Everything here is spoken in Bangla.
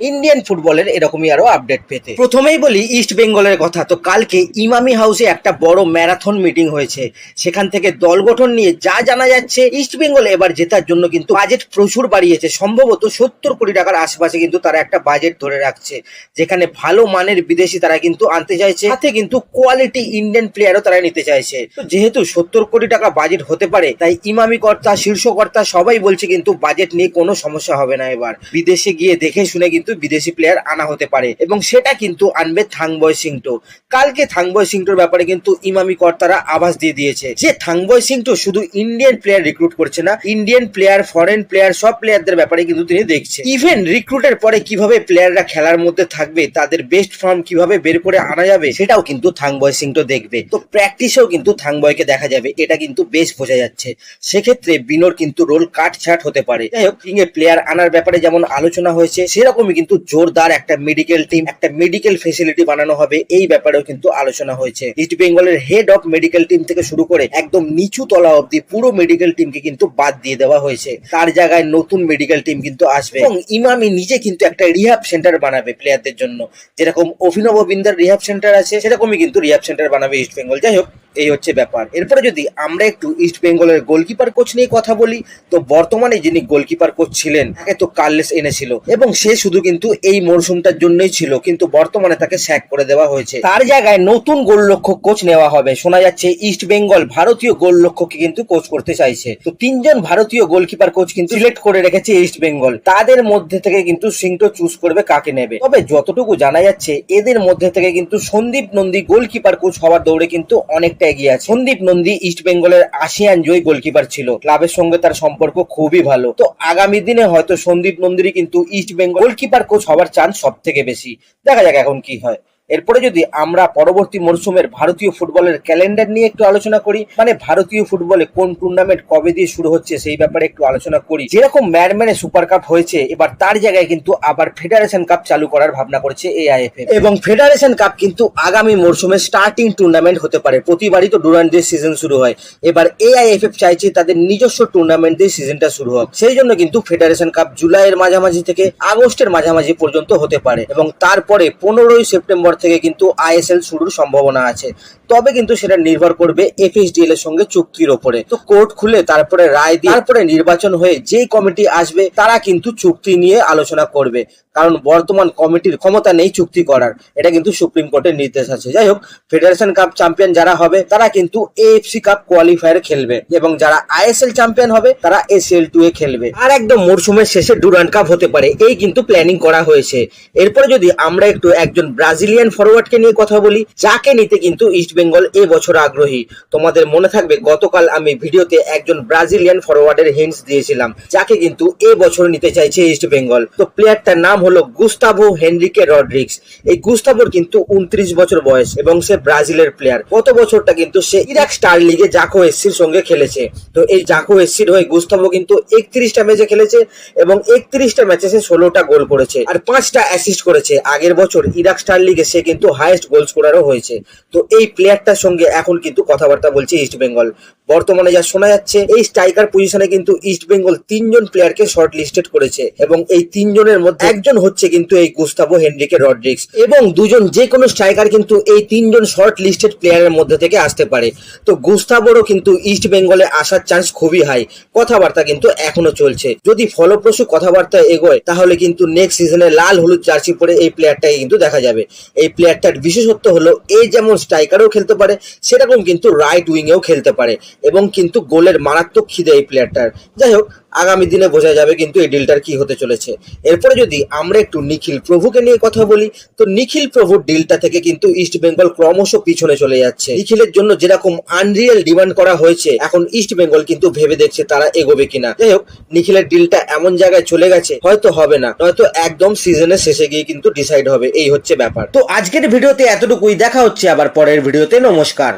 ইন্ডিয়ান ফুটবলের এরকমই আরও আপডেট পেতে। প্রথমেই বলি ইস্ট বেঙ্গলের কথা, তো কালকে ইমামি হাউসে একটা বড় ম্যারাথন মিটিং হয়েছে। সেখান থেকে দল গঠন নিয়ে যা জানা যাচ্ছে ইস্ট বেঙ্গল এবার জেতার জন্য কিন্তু বাজেট প্রচুর বাড়িয়েছে। সম্ভবত সত্তর কোটি টাকার আশেপাশে কিন্তু তারা একটা বাজেট ধরে রাখছে। যেখানে ভালো মানের বিদেশি তারা কিন্তু আনতে চাইছে, সাথে কিন্তু কোয়ালিটি ইন্ডিয়ান প্লেয়ারও তারা নিতে চাইছে। যেহেতু সত্তর কোটি টাকা বাজেট হতে পারে, তাই ইমামি কর্তা, শীর্ষ কর্তা সবাই বলছে কিন্তু বাজেট নিয়ে কোনো সমস্যা হবে না এবার। বিদেশে গিয়ে দেখে শুনে কিন্তু বিদেশি প্লেয়ার আনা হতে পারে। এবং সেটা কিন্তু আনবে থাংবয় সিংটো। কালকে থাংবয় সিংটোর ব্যাপারে কিন্তু ইমামি কর্তারা আভাস দিয়ে দিয়েছে যে থাংবয় সিংটো শুধু ইন্ডিয়ান প্লেয়ার রিক্রুট করছে না ইন্ডিয়ান প্লেয়ার ফরেন প্লেয়ার সব প্লেয়ারদের ব্যাপারে কিন্তু তিনি দেখছে। ইভেন রিক্রুটের পরে কীভাবে প্লেয়াররা খেলার মধ্যে থাকবে, তাদের বেস্ট ফর্ম কীভাবে বের করে আনা যাবে, সেটাও কিন্তু থাংবয় সিংটো দেখবে। তো প্র্যাকটিসেও কিন্তু থাংবয়কে দেখা যাবে, এটা কিন্তু বেশ বোঝা যাচ্ছে। সেক্ষেত্রে বিনোর কিন্তু রোল কাট ছাট হতে পারে। যাই হোক এ প্লেয়ার আনার ব্যাপারে যেমন আলোচনা হয়েছে, সেরকমই কিন্তু জোরদার একটা মেডিকেল টিম একটা মেডিকেল ফেসিলিটি বানানো হবে। এই ব্যাপারেও কিন্তু আলোচনা হয়েছে। ইস্ট বেঙ্গলের হেড অফ মেডিকেল টিম থেকে শুরু করে একদম নিচু তলা অবধি পুরো মেডিকেল টিমকে কিন্তু বাদ দিয়ে দেওয়া হয়েছে। তার জায়গায় নতুন মেডিকেল টিম কিন্তু আসবে। এবং ইমামি নিজে কিন্তু একটা রিহাব সেন্টার বানাবে প্লেয়ারদের জন্য। যেরকম অভিনব বিন্দার রিহাব সেন্টার আছে, সেরকমই কিন্তু রিহাব সেন্টার বানাবে ইস্ট বেঙ্গল যাই হোক এই হচ্ছে ব্যাপার। এরপরে যদি আমরা একটু ইস্ট বেঙ্গলের গোলকিপার কোচ নিয়ে কথা বলি, তো বর্তমানে যিনি গোলকিপার কোচ ছিলেন, তাকে তো কার্লেস এনেছিল এবং সে শুধু কিন্তু এই মরশুমটার জন্যই ছিল, কিন্তু বর্তমানে তাকে স্যাক করে দেওয়া হয়েছে। তার জায়গায় নতুন গোলরক্ষক কোচ নেওয়া হবে। শোনা যাচ্ছে ইস্ট বেঙ্গল ভারতীয় গোলরক্ষককে কিন্তু কোচ করতে চাইছে। তো তিনজন ভারতীয় গোলকিপার কোচ কিন্তু সিলেক্ট করে রেখেছে ইস্ট বেঙ্গল তাদের মধ্যে থেকে কিন্তু সিংটো চুজ করবে কাকে নেবে। তবে যতটুকু জানা যাচ্ছে, এদের মধ্যে থেকে কিন্তু সন্দীপ নন্দী গোলকিপার কোচ হওয়ার দৌড়ে কিন্তু অনেকটা এগিয়ে আছে। সন্দীপ নন্দী ইস্ট বেঙ্গলের আসিয়ান জয়ী গোলকিপার ছিল। ক্লাবের সঙ্গে তার সম্পর্ক খুবই ভালো। তো আগামী দিনে হয়তো সন্দীপ নন্দীরই কিন্তু ইস্ট বেঙ্গল গোলকিপার কোচ হওয়ার চান্স সব থেকে বেশি। দেখা যাক এখন কি হয়। এরপরে যদি আমরা পরবর্তী মরশুমের ভারতীয় ফুটবলের ক্যালেন্ডার নিয়ে একটু আলোচনা করি মানে ভারতীয় ফুটবলে কোন টুর্নামেন্ট কবে দিয়ে শুরু হচ্ছে সেই ব্যাপারে একটু আলোচনা করি। যেরকম ম্যারম্যানে সুপার কাপ হয়েছে, এবার তার জায়গায় কিন্তু আবার ফেডারেশন কাপ চালু করার ভাবনা করছে এআইএফএ এবং ফেডারেশন কাপ কিন্তু আগামী মরশুমে স্টার্টিং টুর্নামেন্ট হতে পারে। প্রতিবারই তো ডুরান্ট দিয়ে সিজন শুরু হয়। এবার এআইএফএফ চাইছে তাদের নিজস্ব টুর্নামেন্ট দিয়ে সিজনটা শুরু হোক। সেই জন্য কিন্তু ফেডারেশন কাপ জুলাইয়ের মাঝামাঝি থেকে আগস্টের মাঝামাঝি পর্যন্ত হতে পারে। এবং তারপরে পনেরোই সেপ্টেম্বর থেকে কিন্তু আইএসএল শুরুর সম্ভাবনা আছে। তবে কিন্তু সেটা নির্ভর করবে এফএসডিএল এর সঙ্গে চুক্তির ওপরে। তো কোর্ট খুলে তারপরে রায় দিয়ে তারপরে নির্বাচন হয়ে যেই কমিটি আসবে, তারা কিন্তু চুক্তি নিয়ে আলোচনা করবে। কারণ বর্তমান কমিটির ক্ষমতা নেই চুক্তি করার। এটা কিন্তু সুপ্রিম কোর্টের নির্দেশ আছে। যাই হোক ফেডারেশন কাপ চ্যাম্পিয়ন যারা হবে, তারা কিন্তু এএফসি কাপ কোয়ালিফায়ার খেলবে। এবং যারা আইএসএল চ্যাম্পিয়ন হবে, তারা এসএল টু এ খেলবে। আর একদম মরশুমের শেষে ডুরান্ট কাপ হতে পারে। এই কিন্তু প্ল্যানিং করা হয়েছে। এরপরে যদি আমরা একটু একজন ব্রাজিলিয়ান ফরওয়ার্ডকে নিয়ে কথা বলি, যাকে নিতে কিন্তু ইস্ট বেঙ্গল এ বছর আগ্রহী। তোমাদের মনে থাকবে, গতকাল আমি ভিডিওতে একজন ব্রাজিলিয়ান ফরওয়ার্ডের হিন্টস দিয়েছিলাম, যাকে কিন্তু এ বছর নিতে চাইছে ইস্ট বেঙ্গল তো প্লেয়ারটার নাম হলো গুস্তাভো হেনরিকে রড্রিক্স এই গুস্তাভোর কিন্তু উনত্রিশ বছর বয়স এবং সে ব্রাজিলের প্লেয়ার গত বছরটা কিন্তু সে ইরাক স্টার লিগে জাকো এসসির সঙ্গে খেলেছে। তো এই জাকো এসসির হয়ে গুস্তাভো কিন্তু একত্রিশটা ম্যাচে খেলেছে এবং একত্রিশটা ম্যাচে সে ষোলোটা গোল করেছে। আর পাঁচটা অ্যাসিস্ট করেছে। আগের বছর ইরাক স্টার লিগে সে কিন্তু হাইয়েস্ট গোল স্কোরারও হয়েছে। তো এই প্লেয়ারটার সঙ্গে এখন কিন্তু কথাবার্তা বলছে ইস্ট বেঙ্গল বর্তমানে যা শোনা যাচ্ছে, এই স্ট্রাইকার পজিশনে কিন্তু ইস্ট বেঙ্গল তিনজন প্লেয়ারকে শর্ট লিস্টেড করেছে এবং এই তিনজনের মধ্যে একজন হচ্ছে কিন্তু এই গুস্তাভো হেনরিকে রড্রিক্স এবং দুজন যে কোনো স্ট্রাইকার কিন্তু এই তিনজন শর্ট লিস্টেড প্লেয়ারের মধ্যে থেকে আসতে পারে। তো গুস্তাভোরও কিন্তু ইস্ট বেঙ্গলে আসার চান্স খুবই হাই কথাবার্তা কিন্তু এখনও চলছে। যদি ফলপ্রসূ কথাবার্তা এগোয়, তাহলে কিন্তু নেক্সট সিজনে লাল হলুদ জার্সি পরে এই প্লেয়ারটাকে কিন্তু দেখা যাবে। এই প্লেয়ারটার বিশেষত্ব হলো এই যেমন স্ট্রাইকারও খেলতে পারে, সেরকম কিন্তু রাইট উইংয়েও খেলতে পারে। এবং কিন্তু গোলের মারাত্মক খিদে এই প্লেয়ারটার যাই হোক আগামী দিনে বোঝা যাবে কিন্তু এই ডিলটার কি হতে চলেছে। এরপরে যদি আমরা একটু নিখিল প্রভুকে নিয়ে কথা বলি, তো নিখিল প্রভুর ডিলটা থেকে কিন্তু ইস্ট বেঙ্গল ক্রমশ পিছনে চলে যাচ্ছে। নিখিলের জন্য যেরকম আনরিয়েল ডিমান্ড করা হয়েছে, এখন ইস্ট বেঙ্গল কিন্তু ভেবে দেখছে তারা এগোবে কিনা। যাই হোক, নিখিলের ডিলটা এমন জায়গায় চলে গেছে, হয়তো হবে না, নয়তো একদম সিজনের শেষে গিয়ে কিন্তু ডিসাইড হবে, এই হচ্ছে ব্যাপার। তো আজকের ভিডিওতে এতটুকুই, দেখা হচ্ছে আবার পরের ভিডিওতে, নমস্কার।